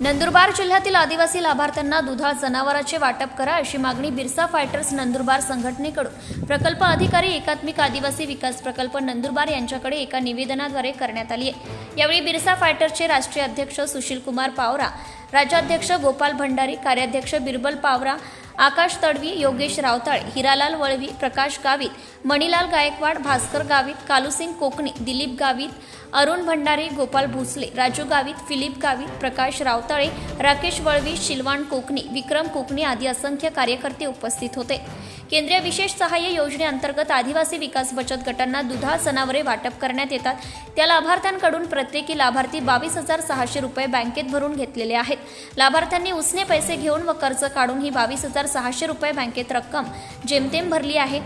नंदुरबार जिल्ह्यातील आदिवासी लाभार्थ्यांना दुधाळ जनावरांचे वाटप करा अशी मागणी बिरसा फायटर्स नंदुरबार संघटनेकडून. प्रकल्प अधिकारी एकात्मिक आदिवासी विकास प्रकल्प नंदुरबार यांच्याकडे एका निवेदनाद्वारे करण्यात आली आहे. यावेळी बिरसा फायटर्सचे राष्ट्रीय अध्यक्ष सुशील कुमार पावरा राज्याध्यक्ष गोपाल भंडारी कार्याध्यक्ष बिरबल पावरा आकाश तडवी योगेश रावताळे हिरालाल वळवी प्रकाश गावित मणिलाल गायकवाड भास्कर गावित कालूसिंग कोकणी दिलीप गावित अरुण भंडारे गोपाल भोसले राजू गावित फिलिप गावित प्रकाश रावताळे राकेश वळवी शिलवाण कोकणी विक्रम कोकणी आदी असंख्य कार्यकर्ते उपस्थित होते. केंद्रीय विशेष सहाय्य योजनेअंतर्गत आदिवासी विकास बचत गटांना दुधाळ जनावरे वाटप करण्यात येतात. त्या लाभार्थ्यांकडून प्रत्येकी लाभार्थी बावीस हजार सहाशे रुपये बँकेत भरून घेतलेले आहेत. लाभार्थ्यांनी उसने पैसे घेऊन व कर्ज काढून ही बावीस हजार सहाशे रुपये बँकेत रक्कम जेमतेम भरली आहे.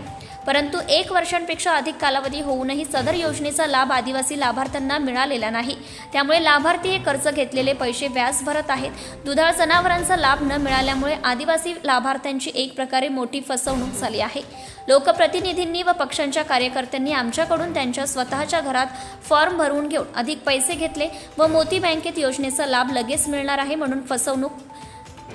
परंतु एक वर्षांपेक्षा अधिक कालावधी होऊनही सदर योजनेचा लाभ आदिवासी लाभार्थ्यांना मिळालेला नाही. त्यामुळे लाभार्थी हे कर्ज घेतलेले पैसे व्याज भरत आहेत. दुधाळ जनावरांचा लाभ न मिळाल्यामुळे आदिवासी लाभार्थ्यांची एक प्रकारे मोठी फसवणूक झाली आहे. लोकप्रतिनिधींनी व पक्षांच्या कार्यकर्त्यांनी आमच्याकडून त्यांच्या स्वतःच्या घरात फॉर्म भरून घेऊन अधिक पैसे घेतले व मोती बँकेत योजनेचा लाभ लगेच मिळणार आहे म्हणून फसवणूक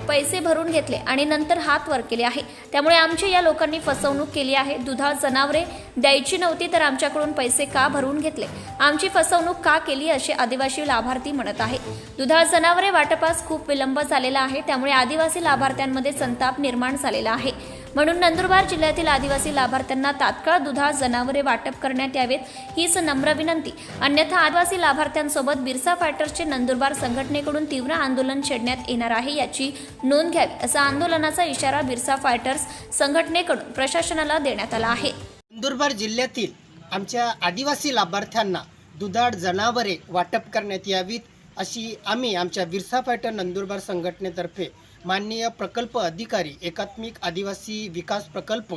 पैसे भरून घेतले आणि नंतर हात वर केले आहे. त्यामुळे आमची या लोकांनी फसवणूक केली आहे. दुधाळ जनावरे द्यायची नव्हती तर आमच्याकडून पैसे का भरून घेतले? आमची फसवणूक का केली असे आदिवासी लाभार्थी म्हणत आहे. दुधाळ जनावरे वाटपास खूप विलंब झालेला आहे. त्यामुळे आदिवासी लाभार्थ्यांमध्ये संताप निर्माण झालेला आहे. म्हणून नंदुरबार जिल्ह्यातील आदिवासी लाभार्थ्यांना तात्काळ दुधाळ जनावरे वाटप करण्यात यावेत हीच नम्र विनंती. अन्यथा आदिवासी लाभार्थ्यांसोबत बिरसा फायटर्सचे नंदुरबार संघटनेकडून तीव्र आंदोलन छेडण्यात येणार आहे याची नोंद घ्यावी असा आंदोलनाचा इशारा बिरसा फायटर्स संघटनेकडून प्रशासनाला देण्यात आला आहे. नंदुरबार जिल्ह्यातील आमच्या आदिवासी लाभार्थ्यांना दुधाळ जनावरे वाटप करण्यात यावीत अशी आम्ही आमच्या बिरसा फायटर नंदुरबार संघटनेतर्फे माननीय प्रकल्प अधिकारी एकात्मिक आदिवासी विकास प्रकल्प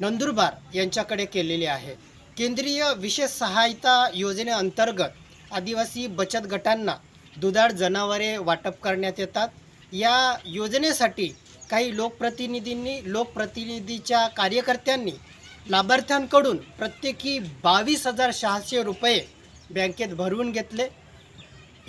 नंदुरबार यांच्याकडे केलेले आहे. केंद्रीय विशेष सहायता योजनेअंतर्गत आदिवासी बचत गटांना दुधाळ जनावरे वाटप करण्यात येतात. या योजनेसाठी काही लोकप्रतिनिधींनी लोकप्रतिनिधीच्या कार्यकर्त्यांनी लाभार्थ्यांकडून प्रत्येकी बावीस हजार सहाशे रुपये बँकेत भरवून घेतले.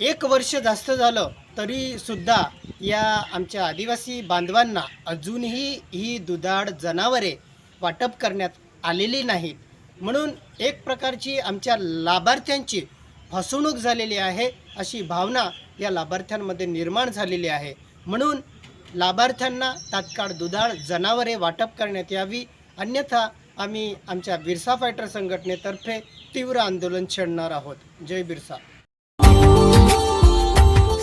एक वर्ष जास्त झालं तरीसुद्धा या आमच्या आदिवासी बांधवांना अजूनही ही दुधाळ जनावरे वाटप करण्यात आलेली नाहीत. म्हणून एक प्रकारची आमच्या लाभार्थ्यांची फसवणूक झालेली आहे अशी भावना या लाभार्थ्यांमध्ये निर्माण झालेली आहे. म्हणून लाभार्थ्यांना तात्काळ दुधाळ जनावरे वाटप करण्यात यावी. अन्यथा आम्ही आमच्या बिरसा फायटर संघटनेतर्फे तीव्र आंदोलन छेडणार आहोत. जय बिरसा.